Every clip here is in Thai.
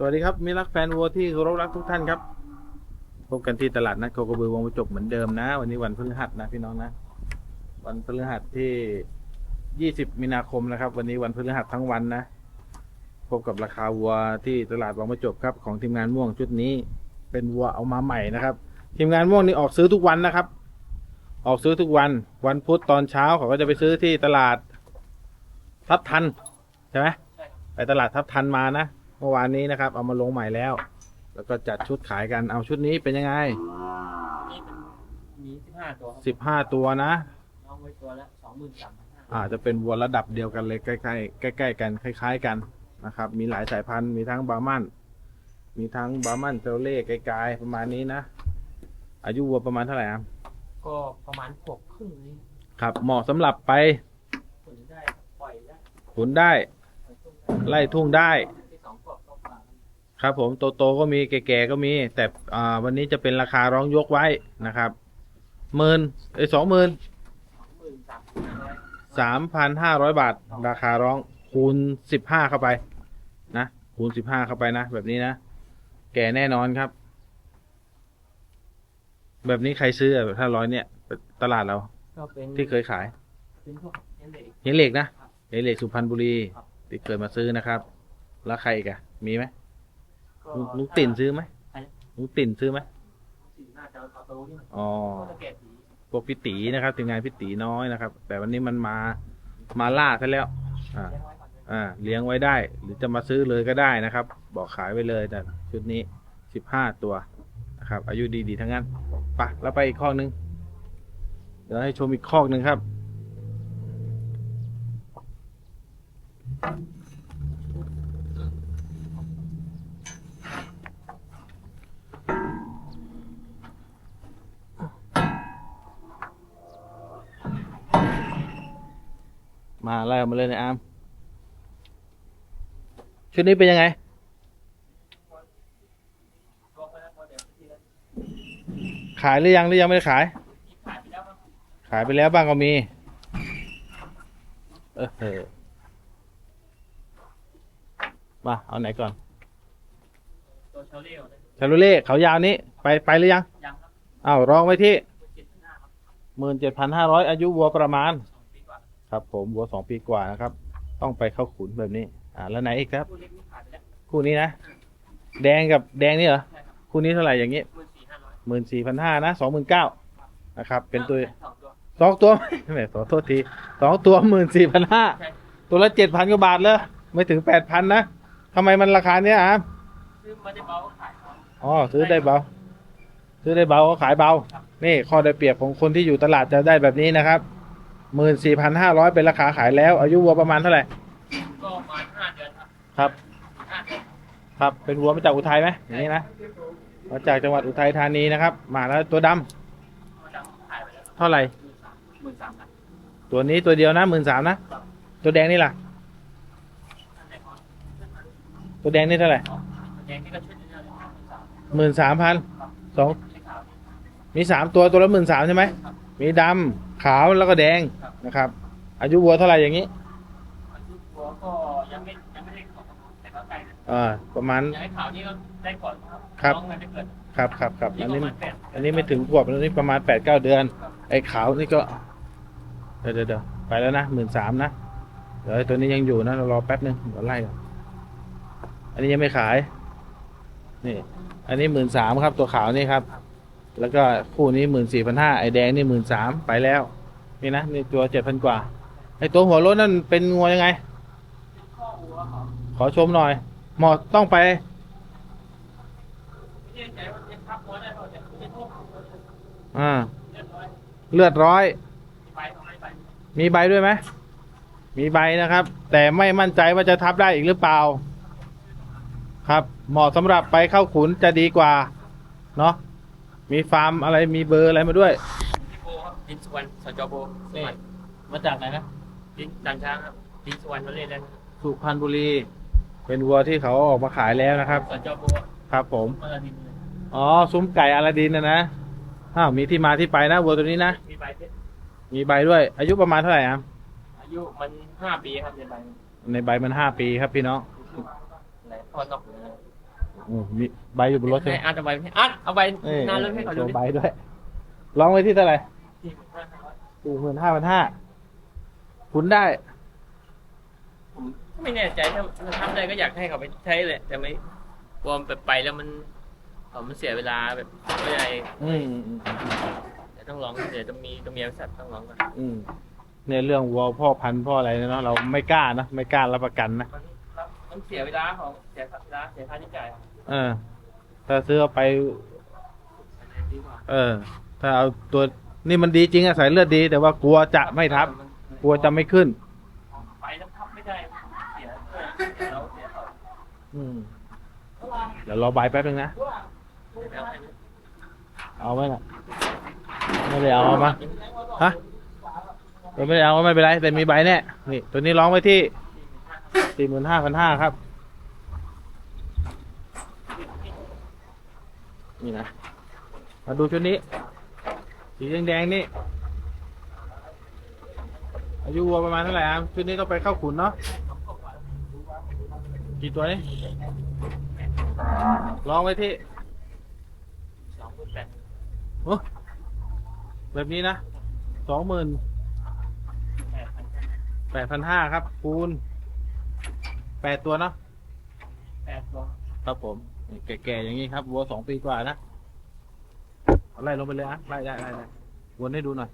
สวัสดีครับมิรักแฟนวัวที่เคารพรักทุกท่านครับ พบกันที่ตลาดนัดโคกระบือวงประจบเหมือนเดิมนะ วันนี้วันพฤหัสนะพี่น้องนะ วันพฤหัสที่ 20 มีนาคมนะครับ วันนี้วันพฤหัสทั้งวันนะ พบกับราคาวัวที่ตลาดวงประจบครับของทีมงานม่วงชุดนี้ เป็นวัวเอามาใหม่นะครับ ทีมงานม่วงนี่ออกซื้อทุกวันนะครับ ออกซื้อทุกวัน วันพุธตอนเช้าเขาก็จะไปซื้อที่ตลาดทับทันใช่ไหมไปตลาดทับทันมานะ เมื่อวานนี้นะครับ เอามาลงใหม่แล้ว แล้วก็จัดชุดขายกันเอาชุดนี้เป็นยังไงนี่เป็นมีสิบห้าตัวครับสิบห้าตัวนะ น้องไว้ตัวละสองหมื่นสามพันห้าอาจจะเป็นวัวระดับเดียวกันเลยใกล้ๆใกล้ ๆ กันคล้าย ๆ กันนะครับ มีหลายสายพันธุ์มีทั้งบาร์มันมีทั้งบาร์มันเซลเล่ไกลๆประมาณนี้นะ อายุวัวประมาณเท่าไหร่ครับก็ประมาณขวบครึ่งนี้ครับเหมาะสำหรับไปผลได้ครับปล่อยได้ขุนได้ปล่อยตุ้มได้ ไล่ทุ่งได้ ครับผมโตๆก็มีแก่ๆก็มี แต่อ่าวันนี้จะเป็นราคาร้องยกไว้นะครับหมื่นไอ้สองหมื่นสองหมื่นสามพันห้าร้อยสามพันห้าร้อยบาท ราคาร้องคูณสิบห้าเข้าไปนะคูณสิบห้าเข้าไปนะ แบบนี้นะ แก่แน่นอนครับ แบบนี้ใครซื้ออะถ้าร้อยเนี่ย ตลาดเราก็เป็นที่เคยขายเป็นพวกเนี้ยเลยเห็นเหล็กนะเห็นเหล็กสุพรรณบุรีที่เคยมาซื้อนะครับ แล้วใครอีกอะมีไหมก็ ลุงลุงติ่นซื้อไหมใครนะลุงติ่นซื้อไหมสีน่าจะเอาโตนี่อ๋อก็จะแก่สีพวกพี่ตีนะครับทีมงานพี่ตีน้อยนะครับ แต่วันนี้มันมามาล่าซะแล้ว อ่าเลี้ยงไว้ก่อนเลยอ่า เลี้ยงไว้ได้ หรือจะมาซื้อเลยก็ได้นะครับ บอกขายไว้เลยแต่ชุดนี้สิบห้าตัวนะครับ อายุดีๆทั้งนั้นไปะแล้วไปอีกข้อนึง เดี๋ยวให้ชมอีกข้อหนึ่งครับ ไล่ออกมาเลยนะอาร์มชุดนี้เป็นยังไงก็ไปแล้วพอเดี๋ยวทีละขายหรือยังหรือยังไม่ได้ขายที่ขายไปแล้วครับขายไปแล้วบ้างก็มี เออเออมาเอาไหนก่อนตัวเชลเล่ก่อนเลยชาลูเล่เขายาวนี้ ไปไปหรือยัง ยังครับอ้าวรองไว้ที่เจ็ดพันห้าครับหมื่นเจ็ดพันห้าร้อยอายุวัวประมาณสองปีกว่า ครับ ผมวัวสองปีกว่านะครับ ต้องไปเข้าขุนแบบนี้ อ่า แล้วไหนอีกครับ คู่เล็กนี่ขายไปแล้วคู่นี้นะ แดงกับแดงนี่เหรอใช่ครับคู่นี้เท่าไหร่อย่างนี้หมื่นสี่ห้าร้อยหมื่นสี่พันห้านะสองหมื่นเก้านะครับ เป็นตัวสองตัวสองตัวแหมขอโทษทีสองตัวหมื่นสี่พันห้าใช่ตัวละเจ็ดพันกว่าบาทเลยไม่ถึงแปดพันนะทำไมมันราคาเนี้ยอะซื้อมาได้เบาก็ขายครับอ๋อซื้อได้เบา ซื้อได้เบาก็ขายเบา นี่ข้อได้เปรียบของคนที่อยู่ตลาดจะได้แบบนี้นะครับ หมื่นสี่พันห้าร้อยเป็นราคาขายแล้ว อายุวัวประมาณเท่าไหร่ก็ประมาณห้าเดือนครับครับห้าเดือนครับเป็นวัวมาจากอุทัยไหมอย่างนี้นะมาจากจังหวัดอุทัยธานีนะครับมาแล้วตัวดำก็ดังขายไปแล้วเท่าไหร่หมื่นสามพันตัวนี้ตัวเดียวนะหมื่นสามนะตัวแดงนี่ล่ะนั่นแหละครับตัวแดงนี่เท่าไหร่แดงที่ก็ชุดนี้เลยหมื่นสามหมื่นสามพันสองใช่ขาวมีสามตัวตัวละหมื่นสามใช่ไหมมีดำ ขาวแล้วก็แดงนะครับ อายุวัวเท่าไหร่อย่างนี้อายุตัวก็ยังไม่ยังไม่ได้ขอแต่ก็ไกลนะอ่าประมาณ อย่างไอ้ขาวนี่ก็ได้ก่อนครับครับ น้องมันไม่เกิดครับครับครับนี่อันปนี้ระมาณแปดอันนี้ไม่ถึงขวบอันนี้ประมาณแปดเก้าเดือนครับไอ้ขาวนี่ก็ เดี๋ยวเดี๋ยวเดี๋ยวไปแล้วนะหมื่นสามนะ เดี๋ยวไอ้ตัวนี้ยังอยู่นะเรารอแป๊บนึงเดี๋ยวไล่ก่อนอันนี้ยังไม่ขาย นี่ อันนี้หมื่นสามครับตัวขาวนี่ครับ แล้วก็คู่นี้หมื่นสี่พันห้าไอ้แดงนี่หมื่นสามไปแล้ว นี่นะนี่ตัวเจ็ดพันกว่า ไอ้ตัวหัวรถนั่นเป็นงัวยังไง ขอชมหน่อย หมอต้องไป อ่า เลือดร้อย มีใบด้วยไหม มีใบนะครับ แต่ไม่มั่นใจว่าจะทับได้อีกหรือเปล่า ครับ เหมาะสำหรับไปเข้าขุนจะดีกว่า เนาะ มีฟาร์มอะไรมีเบอร์อะไรมาด้วย พี่โบครับดินสุวรรณสจโบสุนี่วรรณมาจากไหนนะดินจันช้างครับดินสุวรรณมาเล่นแล้วสุพรรณบุรีเป็นวัวที่เขาออกมาขายแล้วนะครับ สจโบครับผม มาลาดินเลยอ๋อ ซุ้มไก่อลาดินนะนะอ้าวมีที่มาที่ไปนะวัวตัวนี้นะ มีใบเพชรมีใบด้วย อายุประมาณเท่าไหร่ครับอายุมันห้าปีครับในใบในใบมันห้าปีครับพี่น้อง อะไรพ่อนอกเลยนะ อืมมีใบอยู่บนรถใช่ไหมให้อาร์ตเอาไปให้อาร์ตเอาไปเอ้ยนานแล้วให้เขาโชดูว์ดิใบด้วย ร้องไว้ที่เท่าไหร่สี่หมื่นห้าร้อยสี่หมื่นห้าพันห้าคุณได้ ผมก็ไม่แน่ใจถ้าถ้าทำได้ก็อยากให้เขาไปใช้แหละแต่ไม่กลัวแบบไปแล้วมันเออมันเสียเวลาแบบไม่ได้อืมอืมอืมแต่ต้องลองเดี๋ยวต้องมีต้องมีบริษัทต้องลองก่อนอืมเนี่ยเรื่องวัวพ่อพันธุ์พ่ออะไรเนี่ยเนาะเราไม่กล้านะไม่กล้ารับประกันนะ มันมันเสียเวลาของเสียเวลาเสียค่าใช้จ่าย เออ ถ้าซื้อเอาไป เออ ถ้าเอาตัวนี่มันดีจริงอะสายเลือดดี แต่ว่ากลัวจะไม่ทับ กลัวจะไม่ขึ้น ไปแล้วทับไม่ได้เสียเสียเราเสียเขาอืม เดี๋ยวรอใบแป๊บนึงนะ เอาไหมล่ะ ไม่ได้เอาเอามาฮะเออไม่ได้เอาไม่เป็นไรแต่มีใบแน่ นี่ ตัวนี้ร้องไว้ที่สี่หมื่นห้าพันห้าครับ นี่นะ มาดูชุดนี้ สีแดงๆนี่ อายุวัวประมาณเท่าไหร่ครับชุดนี้ต้องไปเข้าขุนเนาะ กี่ตัวนี่ร้องไว้ที่สองหมื่นแปดโอ้แบบนี้นะสองหมื่นแปดพันแปดพันห้าครับ คูณแปดตัวเนาะแปดตัว ครับผมนี่ แก่ๆอย่างนี้ครับวัวสองปีกว่านะเอาไล่ลงไปเลยอะไล่ได้ไล่ได้วนให้ดูหน่อย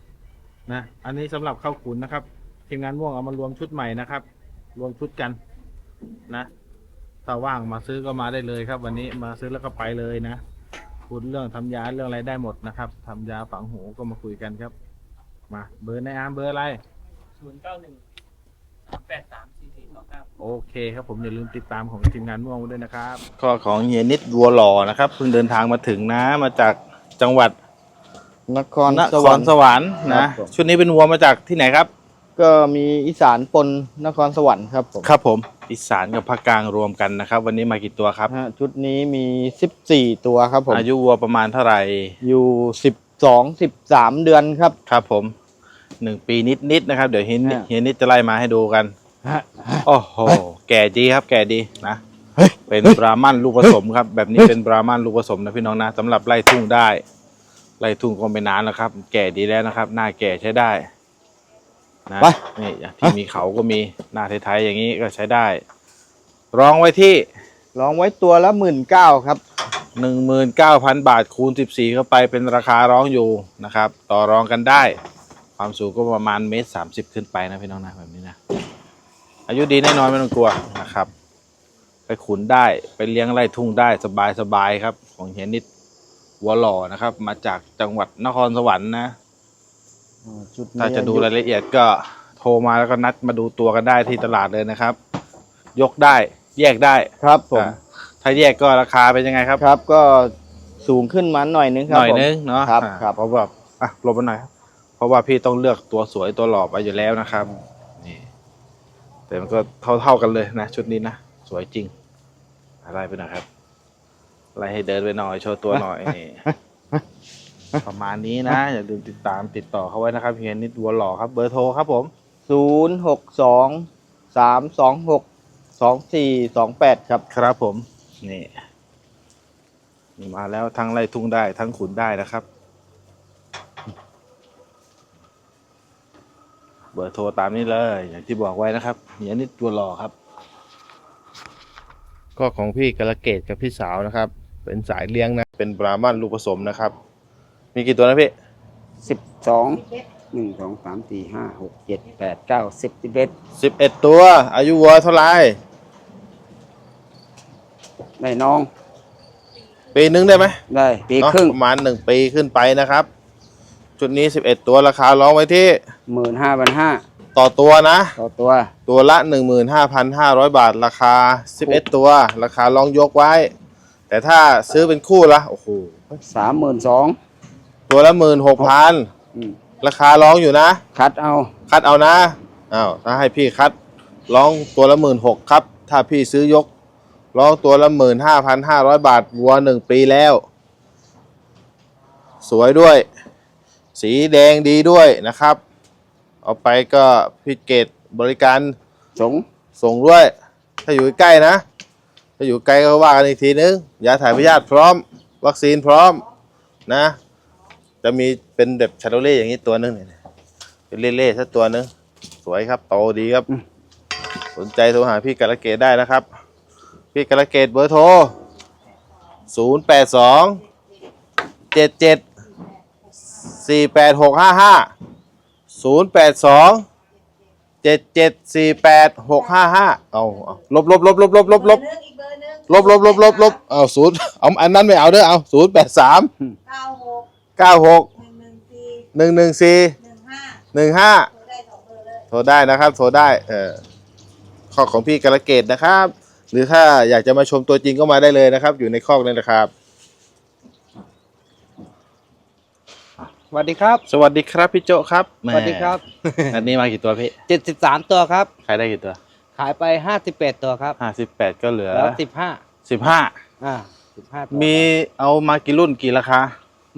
นะอันนี้สำหรับเข้าขุนนะครับทีมงานม่วงเอามารวมชุดใหม่นะครับ รวมชุดกันนะถ้าว่างมาซื้อก็มาได้เลยครับ วันนี้มาซื้อแล้วก็ไปเลยนะพูดเรื่องทำยาเรื่องอะไรได้หมดนะครับทำยาฝังหูก็มาคุยกันครับ มา เบอร์ในอาร์มเบอร์อะไรศูนย์เก้าหนึ่งแปดสาม โอเคครับผมอย่าลืมติดตามของทีมงานม่วงด้วยนะครับข้อของเฮียนิดวัวหล่อนะครับเพิ่งเดินทางมาถึงนะมาจากจังหวัดนครนสควรรรค์สวรรค์นะครับผมชุดนี้เป็นวัวมาจากที่ไหนครับ ก็มีอีสานปนนครสวรรค์ครับผมครับผมอีสานกับภาคกลางรวมกันนะครับ วันนี้มากี่ตัวครับฮะชุดนี้มี 14 ตัวครับผมอายุวัวประมาณเท่าไหร่อยู่ 12 13 เดือนครับครับผมหนึ่งปีนิดๆนะครับ เดี๋ยวเฮียนิดฮะเฮียนิดจะไล่มาให้ดูกัน โอ้โหแก่ดีครับ แก่ดีนะเฮ้ยเป็นบราหมันลูกผสมครับ แบบนี้เป็นบราหมันลูกผสมนะพี่น้องนะสำหรับไล่ทุ่งได้ ไล่ทุ่งก็ไม่นานแล้วครับ แก่ดีแล้วนะครับ หน้าแก่ใช้ได้นะไปนี่อย่างที่มีเขาก็มีหน้าไทยๆอย่างนี้ก็ใช้ได้รองไว้ที่ลองไว้ตัวละ19,000ครับหนึ่งหมื่นเก้าพันบาทคูณสิบสี่เข้าไปเป็นราคาร้องอยู่นะครับ ต่อรองกันได้ ความสูงก็ประมาณเมตรสามสิบขึ้นไปนะพี่น้องนะแบบนี้นะ อายุดีแน่นอนไม่ต้องกลัวนะครับ ไปขุนได้ไปเลี้ยงไร่ทุ่งได้สบายสบายๆครับ ของเฮียนิดวัวหล่อนะครับ มาจากจังหวัดนครสวรรค์นะชุดนี้ถ้าจะดูรายละเอียดก็โทรมาแล้วก็นัดมาดูตัวกันได้ที่ตลาดเลยนะครับ ยกได้แยกได้ครับผมอ่าถ้าแยกก็ราคาเป็นยังไงครับครับ ก็สูงขึ้นมาหน่อยนึงคหรับน่อยผมนึงเนาะครับอ่าครับเพราะว่าอะลบมาหน่อยครับเพราะว่าพี่ต้องเลือกตัวสวยตัวหล่อไปอยู่แล้วนะครับนี่ แต่มันก็เท่าเท่าๆกันเลยนะ ชุดนี้นะ สวยจริง อะไรไปหน่อยครับอะไรให้เดินไปหน่อยโชว์ตัวหน่อยนี่ประมาณนี้นะ อย่าลืมติดตามติดต่อเขาไว้นะครับเฮียนิดวัวหล่อครับ เบอร์โทรครับผม062 326 2428ครับ ครับผม นี่ มาแล้วทั้งไล่ทุ่งได้ทั้งขุนได้นะครับ เบอร์โทรตามนี้เลย อย่างที่บอกไว้นะครับเฮียนิดตัวหล่อครับ ก็ของพี่กระเกตกับพี่สาวนะครับ เป็นสายเลี้ยงนะ เป็นบราหมันลูกผสมนะครับ มีกี่ตัวนะพี่สิบสองหนึ่งสองสามสี่ห้าหกเจ็ดแปดเก้าสิบสิบเอ็ดสิบเอ็ดตัว อายุวัวเท่าไหร่ได้น้อง ปีนึงได้ไหมได้ปีเนอะครึ่ง ประมาณหนึ่งปีขึ้นไปนะครับ ชุดนี้สิบเอ็ดตัวราคาร้องไว้ที่ หมื่นห้าพันห้าต่อตัวนะ ต่อตัว ตัวละ 15,500 บาทราคา 11 ตัว ราคาลองยกไว้ แต่ถ้าซื้อเป็นคู่ละโอ้โหสามหมื่นสองตัวละ 16,000ราคาร้องอยู่นะ คัดเอา คัดเอานะอ้าวถ้าให้พี่คัดร้องตัวละ16,000ครับ ถ้าพี่ซื้อยกร้องตัวละ 15,500 บาทวัวหนึ่งปีแล้ว สวยด้วย สีแดงดีด้วยนะครับ เอาไปก็พี่เกตบริการสงส่งด้วย ถ้าอยู่ใกล้ๆนะ ถ้าอยู่ไกลก็ว่ากันอีกทีนึงยาถ่ายพยาธิพร้อม วัคซีนพร้อมนะ จะมีเป็นแบบชาโดเล่อย่างนี้ตัวนึงเนี่ยเป็นเล่ๆสักตัวนึง สวยครับโตดีครับ สนใจโทรหาพี่กาลเกตได้นะครับ พี่กาลเกตเบอร์โทร 0 8 2 7 7 4 8 6 5 5 0 8 2 7 7 4 8 6 5 5เอาเอาลบลบลบลบลบลบลบเบอร์หนึ่งอีกเบอร์หนึ่งลบลบลบลบลบเอาศูนย์เอาอันนั้นไม่เอาเด้อเอาศูนย์แปดสามเก้าหกเก้าหกหนึ่งหนึ่งสี่หนึ่งหนึ่งสี่หนึ่งห้าหนึ่งห้าโทรได้สองเบอร์เลย โทรได้นะครับโทรได้เออข้อของพี่กระเกตนะครับ หรือถ้าอยากจะมาชมตัวจริงก็มาได้เลยนะครับ อยู่ในคอกนี่นะครับ วัสดีครับ สวัสดีครับพี่โจครับสวัสดีครับอันนี้มากี่ตัวพี่เจ็ดสิบสามตัวครับใครได้กี่ตัว ขายไปห้าสิบแปดตัวครับห้าสิบแปดก็เหลือแล้วสิบห้าสิบห้าอ่าสิบห้าตัวมีเอามากี่รุ่นกี่ราคา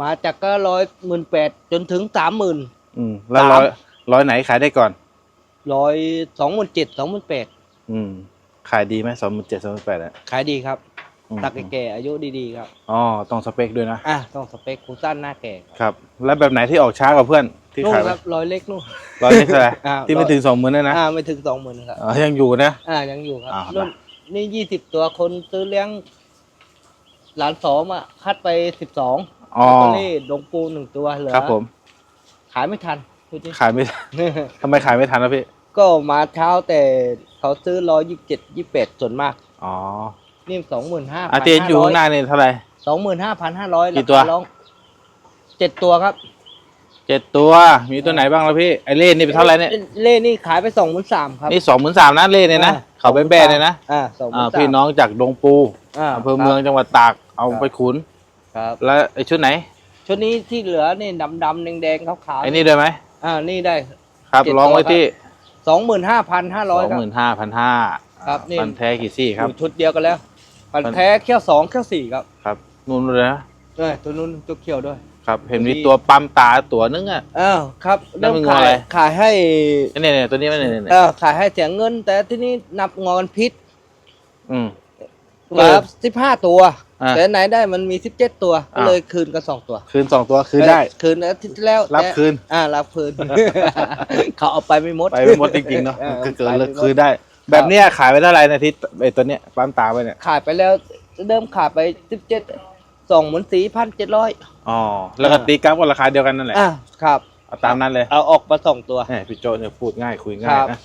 มาจากก็ร้อยหมื่นแปดจนถึงสามหมื่นอืมแล้วสามร้อยร้อยไหนขายได้ก่อนร้อยสองหมื่นเจ็ดสองหมื่นแปดอืมขายดีไหมสองหมื่นเจ็ดสองหมื่นแปดอะขายดีครับอืม ตักแก่ๆอายุดีๆครับอ๋อต้องสเปคด้วยนะอะต้องสเปคคูสั้นหน้าแก่ครับครับแล้วแบบไหนที่ออกช้ากว่าเพื่อนที่นู่นขายครับร้อยเล็กนู่น ร้อยนี่เท่าไหร่อ่า ที่ไม่ถึงสองหมื่นนะนะอ่าไม่ถึงสองหมื่นครับอ๋อยังอยู่นะ อ่ายังอยู่ครับอ่ารุ่นนี่ยี่สิบตัวคนซื้อเลี้ยง หลานสองอะคัดไปสิบสองอ๋อลอตเตอรี่ดงปูหนึ่งตัวเหลือครับผม ขายไม่ทันดูดิขายไม่ ทำไมขายไม่ทันนะพี่ก็มาเช้าแต่เขาซื้อร้อยยี่สิบเจ็ดยี่สิบแปดส่วนมาก อ๋อ นี่สองหมื่นห้าอาเจนอยู่ข้างหน้านี่เท่าไหร่สองหมื่นห้าพันห้าร้อยกี่ตัวร้องเจ็ดตัวครับเจ็ดตัว มีตัวไหนบ้างล่ะพี่ ไอเล่นนี่เป็นเท่าไหร่เนี่ย เล่นี่ขายไปสองหมื่นสามครับ นี่สองหมื่นสามนะเล่นเนี่ยนะอ่าเขาแบ้ๆเนี่ยนะ อ่าสองหมื่อ่านสามพี่น้องจากดงปูอ่าอำเภอเมืองจังหวัดตาก เอาครับไปขุน ครับ แล้วไอชุดไหน ชุดนี้ที่เหลือนี่ดำดำแดงแดงๆขาวขาวไอนี่ด้วยไหมอ่า นี่ได้ ครับเจ็ดร้องไว้ตัวครับที่สองหมื่นห้าพันห้าสร้อยองครัหบมื่นห้าพันห้าครับนี่ฟันแท้กี่ซี่ครับอยู่ชุดเดียวกันแล้ว ปันมันแท้เขี้ยวสองเขี้ยวสี่ครับครับนู่นเลยนะเออตัวนู้นตัวเขี้ยวด้วย ครับ เห็นมีมีตัวปั๊มตาตัวนึงอะอ้าวครับแล้วเริ่มมันงอขาอะไรยขายให้เนี่ยเนี่ยตัวนี้ไม่เนี่ยเนี่ยเออขายให้เสียเงิน แต่ที่นี่นับงอกันพิษ อืมเหลือสิบห้าตัวอ่าแต่ไหนได้มันมีสิบเจ็ดตัวก็อ้าวเลยคืนกันสองตัว คืนสองตัวคืนได้เออคืนอาทิตย์ที่แล้วรับแต่คืน อ่ารับคืนเขาเอาไปไม่หมดไปไม่หมดจริงๆเนาะออคือเกินไปเลไม่ยหมดคืนได้ แบบเนี้ยขายไปเท่าไหร่นาทีไอตัวเนี้ยปั๊มตาไปเนี่ยขายไปแล้วเริ่มขายไปสิบเจ็ดสองหมื่นสี่พันเจ็ดร้อยอ๋อแล้วก็อ่าตีกราฟก็ราคาเดียวกันนั่นแหละอ่าครับเอาตามนั้นเลยเอาออกมาสองตัวแหมพี่โจเนี่ยพูดง่ายคุยคง่ายรับนะ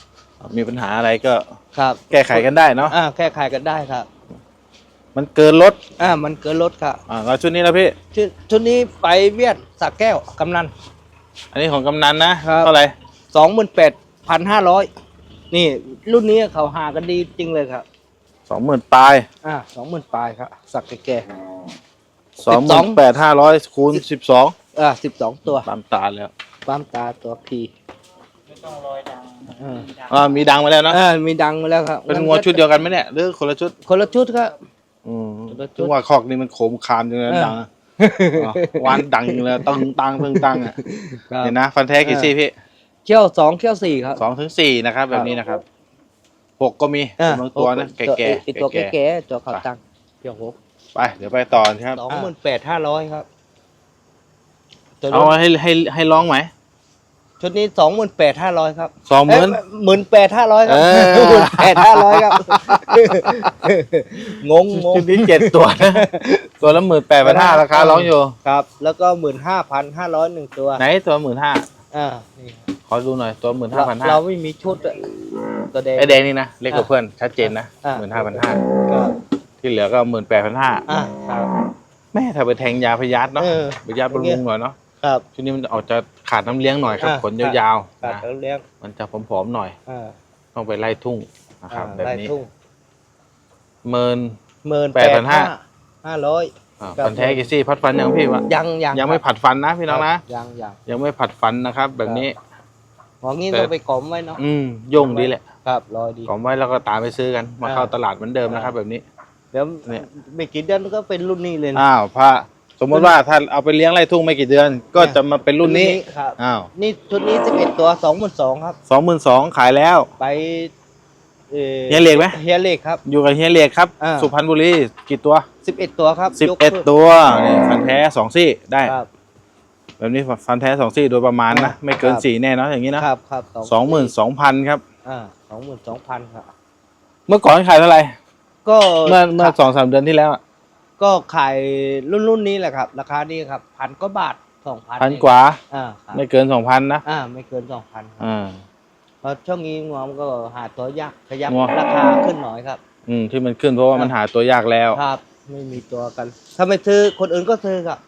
มีปัญหาอะไรก็ครับแก้ไขกันได้เนาะอ่าแค่ขายกันได้ครับ มันเกินลดอ่ามันเกินลดครับอ่าแล้วชุดนี้แล้วพี่ชุดชุดนี้ไปเวียดสระแก้วกำนันอันนี้ของกำนันนะครับเท่าไหร่สองหมื่นแปดพันห้าร้อย นี่รุ่นนี้เขาหากันดีจริงเลยครับ สองหมื่นปลายอ่าสองหมื่นปลายครับ สักแก่ สองหมื่นแปดห้าร้อยคูณสิบสองๆอ่าสิบสองตัวปั๊มตาแล้วปั๊มตาตัวพีไม่ต้องรอยดังอ่าอ่ามีดังมาแล้วเนาะอ่ามีดังมาแล้วครับเป็นงัวชุดเดียวกันไหมเนี่ยหรือคนละชุดคนละชุดครับอืมคนละชุดถึงว่าคอกนี้มันโขมคามจังเลยเออดังอะอ๋อวานดังจังเลยตั้งตังเพิ่งตั้งอะครับเห็นนะฟันแท้กี่ซี่พี่ เขี้ยวสองเขี้ยวสี่ครับ สองถึงสี่นะครับ แบบนี้นะครับหกก็มีอ่า บางตัวนะแก่ๆไอตัวแก่แก่ๆตัวเขาตังเขี้ยวหกๆไปเดี๋ยวไปต่อครับสองหมื่นแปดห้าร้อยครับตัวเอานู้นให้ให้ให้ร้องไหมชุดนี้สองหมื่นแปดห้าร้อยครับสองหมื่น หมื่นแปดห้าร้อยครับเออ หมื่นแปดห้าร้อยครับ งงงง ชุดนี้เจ็ดตัวนะตัวละหมื่นแปดพันห้าราคาร้องอยู่ ครับ แล้วก็หมื่นห้าพันห้าร้อยหนึ่งตัวไหนตัวหมื่นห้าอ่านี่ข อดูหน่อยตัวหมื่นห้าเราพันห้าเราไม่มีชุดอะตัวแดง ไอแดงนี่นะเล็กกว่าอะเพื่อนชัดเจนนะอะ หมื่นห้าพันห้าครับที่เหลือก็หมื่นแปดพันห้าอ่าครับ แม่ถ้าไปแทงยาพยาธิเนาะเออไปยาบำรุงหน่อยเนาะครับ ช่วงนี้มันออกจะขาดน้ำเลี้ยงหน่อยครับอะ ขนยาวตัดๆนะแล้วเลี้ยงมันจะผอมๆหน่อย อ่าต้องไปไล่ทุ่งนะครับอ่าแบบไร่นี้ทุ่งหมื่น หมื่นแปดพันห้า ห้าร้อย อ่าครับฟันแท้กี่ซี่พัดฟันยังพี่วะยังยังยังไม่ผัดฟันนะพี่น้องนะ ยังยัง ยังไม่ผัดฟันนะครับ แบบนี้ หมองี้แต่ต้องไปกลอมไว้เนาะอืมโย่งดีแหละครับรอดีกล่อมไว้แล้วก็ตามไปซื้อกันมาอ่าเข้าตลาดเหมือนเดิมนะครับแบบนี้เดี๋ยวเนี่ยไม่กี่เดือนก็เป็นรุ่นนี้เลยนะอ้าวพระสมมติว่าถ้าเอาไปเลี้ยงไร่ทุ่งไม่กี่เดือน ก็จะมาเป็นรุ่นนี้ครับอ้าวนี่ชุดนี้สิบเอ็ดตัวสองหมื่นสองครับสองหมื่นสองขายแล้วไปอ่อเฮียเหล็กไหมเฮียเหล็กครับ อยู่กับเฮียเหล็กครับอ่าสุพรรณบุรีกี่ตัวสิบเอ็ดตัวครับสิบยกเอ็ดขึ้นตัวนี่ฟันแท้สองซี่ได้ครับ แบบนี้ฟันแท้สองซี่โดยประมาณนะ ไม่เกินครับสี่แน่เนอนอย่างนี้นะครับครับสองหมื่นสองพันครับอ่าสองหมื่นสองพันครับ เมื่อก่อนขายเท่าไหร่ก็เมื่อเมื่อสองสามเดือนที่แล้วอะก็ขายรุ่นรุ่นนี้แหละครับ ราคานี้ครับพันก็บาทสองพันพันกว่าอ่าครับไม่เกินสองพันนะอ่าไม่เกินสองพันครับอ่าเพราะช่วงนี้งวมันก็หาตัวยากขยับงัวราคาขึ้นหน่อยครับ อืมที่มันขึ้นเพราะว่ามันหาตัวยากแล้วครับ ไม่มีตัวกัน ถ้าไม่ซื้อคนอื่นก็ซื้อครับ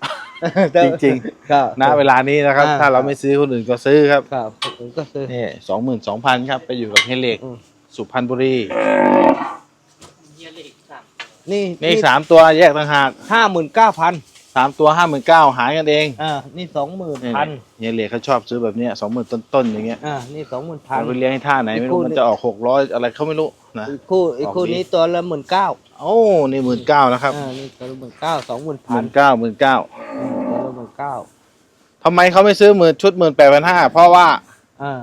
จริงครับณเวลานี้นะครับ อ่า ถ้าเราไม่ซื้อคนอื่นก็ซื้อครับครับคนอื่นก็ซื้อ นี่สองหมื่นสองพันครับ ไปอยู่กับเฮยเหล็กอืม สุพรรณบุรีเฮียเหล็กสามนี่นี่อีกสามตัวแยกต่างหากห้าหมื่นเก้าพันสามตัวห้าหมื่นเก้าหารกันเองอ่านี่สองหมื่นนี่พันเฮียเหล็กเขาชอบซื้อแบบเนี้ยสองหมื่นต้นๆอย่างเงี้ยอ่านี่สองหมื่นพันเอาไปเลี้ยงให้ท่าไหนไม่อีกคู่รู้หนึ่งมันจะออกหกร้อยอะไรเขาไม่รู้นะ อีกคู่อีกคู่ของดี นี้ตัวละหมื่นเก้าโอ้นี่หมื่นเก้านะครับอ่านี่ตัวละหมื่นเก้าสองหมื่นหพัมื่นนเก้าหมื่นเก้าตัวละหมื่น เก้าทำไมเขาไม่ซื้อหมื่นชุดหมื่นแปดพันห้าเพราะว่าอ่า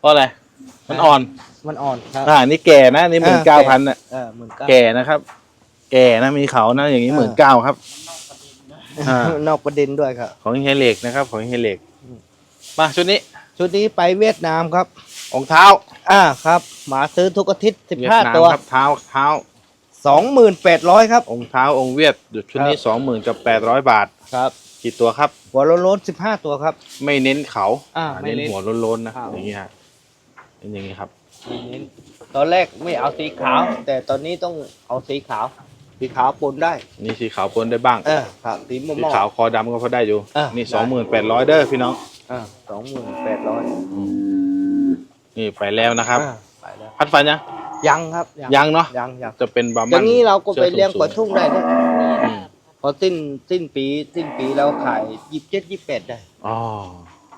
เพราะอะไรมันอ่อน มันอ่อนครับอ่า นี่แก่นะนี่หมื่นเก้าพันน่ะเออหมื่นเก้าแก่นะครับ แก่นะมีเขานะอย่างนี้หมื่นเก้าครับ อ่า นอกประเด็นด้วยครับ ของเฮยเหล็กนะครับ ของเฮยเหล็กมาชุดนี้ ชุดนี้ไปเวียดนามครับรองเท้า อ่าครับ หมาซื้อทุกอาทิตย์สิบเวียห้าดนามตัวครับเท้าเท้าสองหมื่นแปดร้อยครับ องค์เท้าองค์เวียดชุดนี้ครับสองหมื่นกับแปดร้อยบาท ครับ กี่ตัวครับ หัวโล้นสิบห้าตัวครับ ไม่เน้นเขาอ่าอ่าไม่เน้นเน้นหัวโล้นๆนะครับ อย่างนี้ฮะเป็นอย่างนี้ครับตอนแรกไม่เอาสีขาว แต่ตอนนี้ต้องเอาสีขาว สีขาวปนได้ นี่สีขาวปนได้บ้างเออครับสีม่วง สีขาวคอดำก็พอได้อยู่ อะนี่ได้ สองหมื่นแปดร้อยเด้อพี่น้องอ่าสองหมื่นแปดร้อยนี่ไปแล้วนะครับ ไปแล้ว พัดฟันยังยังครับยังเนาะยังยังจะเป็นบาอมันย่างนี้เราก็ไปเลี้ยงปลาสื้อทุ่งได้ด้วยอืมพ อสิ้นสิ้นปีสิ้นปีแล้วขายยี่สิบเจ็ดยี่สิบแปดได้อ๋อ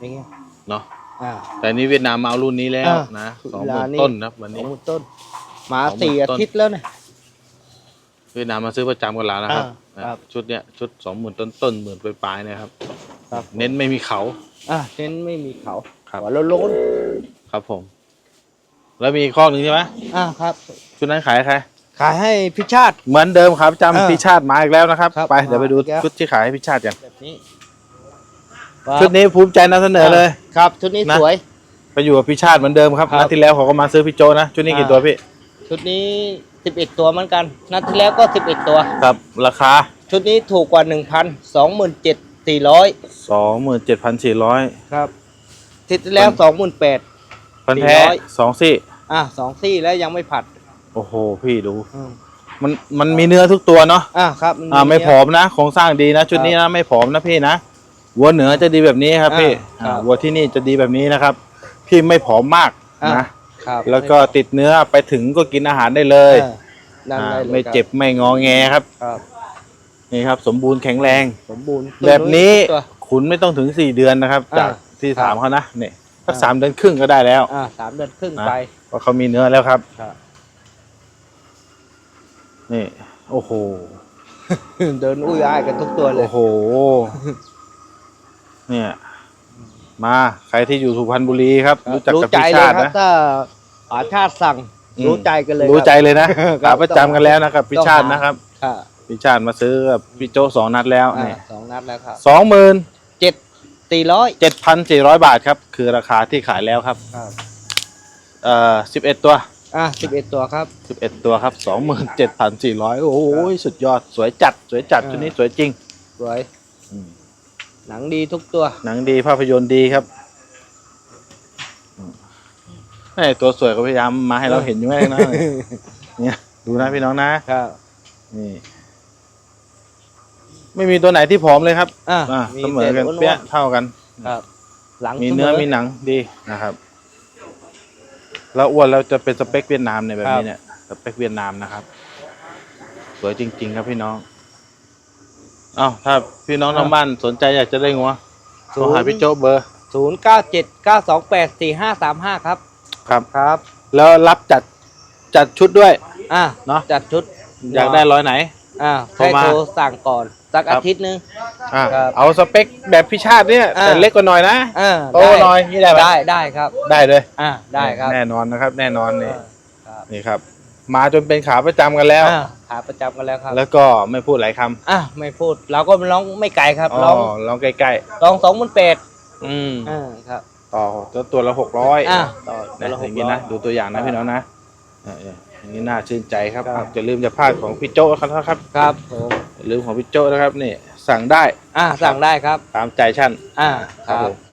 อย่างเงี้ยเนาะอ่า แต่นี่เวียดนามมาเอารุ่นนี้แล้วอะนะสองเวหลามื่นนี้ต้นนะครับวันสอนี้งหมื่นต้นหมาสองหมื่นสี่อาต้นทิตย์แล้วเนี่ย เวียดนามมาซื้อประจำกันแล้วนะครับอ่าครับ ชุดเนี้ยชุดสองหมื่นต้นต้นหมื่นปลายๆเนะครับ ครับเน้นไม่มีเขา อ่าเน้นไม่มีเขาครับ หัวโล้นครับผม แล้วมีอีกข้อหนึ่งใช่ไหมๆอ่าครับ ชุดนั้นขายให้ใคร ขายให้พิชาติ เหมือนเดิมครับเออจำพิชาติมาอีกแล้วนะครับ ครับไปเดี๋ยวไปดูมาอีกแล้ว ชุดที่ขายให้พิชาติกันแบบนี้ชุดนี้ภูมิใจนำเสนอเลย ครับชุดนี้นะ สวย ไปอยู่กับพิชาติเหมือนเดิมครับครับ นัดที่แล้วเขาก็มาซื้อพี่โจนะชุดนี้กี่อ่าตัวพี่ชุดนี้สิบเอ็ดตัวเหมือนกันนัดที่แล้วก็สิบเอ็ดตัว ครับราคา ชุดนี้ถูกกว่าหนึ่งพันสองหมื่นเจ็ดสี่ร้อยสองหมื่นเจ็ดพันสี่ร้อยครับทิศที่แล้วสองหมื่นแปดพันแท้400สองซี่ อ่าสองซี่แล้วยังไม่ผัด โอ้โห พี่ดู อืมมันมันมีเนื้อทุกตัวเนาะอ่าครับนอ่าไม่เนี่ยผอมนะโครงสร้างดีนะ ชุดนี้นะไม่ผอมนะพี่นะวัวเหนือจะดีแบบนี้ครับ พี่อ่าครับ อ่าวัวที่นี่จะดีแบบนี้นะครับ พี่ไม่ผอมมากอ่านะครับแล้วก็ติดเนื้อไปถึงก็กินอาหารได้เลยอ่านั่นอ่าได้เลยไม่ครับเจ็บไม่งอแงครับครับนี่ครับ สมบูรณ์แข็งแรง สมบูรณ์แบบนี้ตัว ขุนไม่ต้องถึงสี่เดือนนะครับ อ่าจากที่ครับถามเขานะเนี่ยสักอ่า สามเดือนครึ่งก็ได้แล้ว อ่าสามเดือนครึ่งนะไปเพราะเขามีเนื้อแล้วครับ ครับ นี่ โอ้โห เดินอุ้ยอ้ายกันทุกตัวเลยโอ้โห เนี่ย มาใครที่อยู่สุพรรณบุรีครับ รู้จักรู้กับใจพี่เลยชาติครับนะถ้าป๋าชาติสั่งอืมรู้ใจกันเลยรู้ใจคบเลยนะครับขาประจำกันแล้วนะครับพี่ชาตินะครับค่ะพี่ชาติมาซื้อกับพี่โจสองนัดแล้วอ่าเนี่ยสองนัดแล้วครับสองหมื่นเจ็ดสี่ร้อยเจ็ดพันสี่ร้อยบาทครับ คือราคาที่ขายแล้วครับครับเอ่อสิบเอ็ดตัว อ่าสิบเอ็ดตัวครับ สิบเอ็ดตัวครับสองหมื่นเจ็ดพันสี่ร้อยโอ้โหสุดยอดสวยจัด สวยจัดอ่า ชุดนี้สวยจริงสวยอืมหนังดีทุกตัว หนังดีภาพยนตร์ดีครับอืมไอ้ตัวสวยก็พยายามมาให้เราเห็นอยู่แม่งนะเนี่ยดูนะพี่น้องนะ ครับ นี่ ไม่มีตัวไหนที่ผอมเลยครับอ่าอ่ามีเสมอกันแต่อ้วนๆเปี้ยเท่ากัน ครับ หลังมีเนื้อสมีหนังดีนะครับ แล้วอ้วนแล้วจะเป็นสเปคเวียดนามเนี่ยแบบนี้เนี่ยสเปคเวียดนามนะครับ สวยจริง ๆ ครับพี่น้องอ้าวถ้าพี่น้องทางบ้านสนใจอยากจะได้งัวโทรหาพี่โจ๊กเบอร์ศูนย์เก้าเจ็ดเก้าสองแปดสี่ห้าสามห้าครับ ครับครับ แล้วรับจัดจัดชุดด้วย อ่าเนอะจัดชุดอยากได้ร้อยไหน อ่าโทรให้มาโทรสั่งก่อน สักครับอาทิตย์นึง อ่าครับ เอาสเปคแบบพี่ชาติเนี่ยอ่า แต่เล็กกว่าหน่อยนะ อ่าโตหน่อยนี่ได้ไหมได้ได้ครับได้เลยอ่าได้ครับแน่นอนนะครับ แน่นอนนี่ครับครับนี่ครับ มาจนเป็นขาประจำกันแล้ว อ่าขาประจำกันแล้วครับแล้วก็ไม่พูดหลายคอะไม่พูดเราก็ร้องไม่ไกลครับำอ๋อร้องลองใกล้ร้องสองหมันเป็ดๆอืมอ่าครับ ต่อตัวตัวละหกร้อยอ่าต่อนะละอหกย่างนี้ร้อยนะดูตัวอย่างนะครับพี่น้องนะเออๆอย่างนี้น่าชื่นใจครับครับ จะลืมจะพลาดของพี่โจ้ครับครับครับผม อย่าลืมของพี่โจ้นะครับนี่ สั่งได้ อ่าสั่งได้ครับ ตามใจชั่น อ่า ครับผม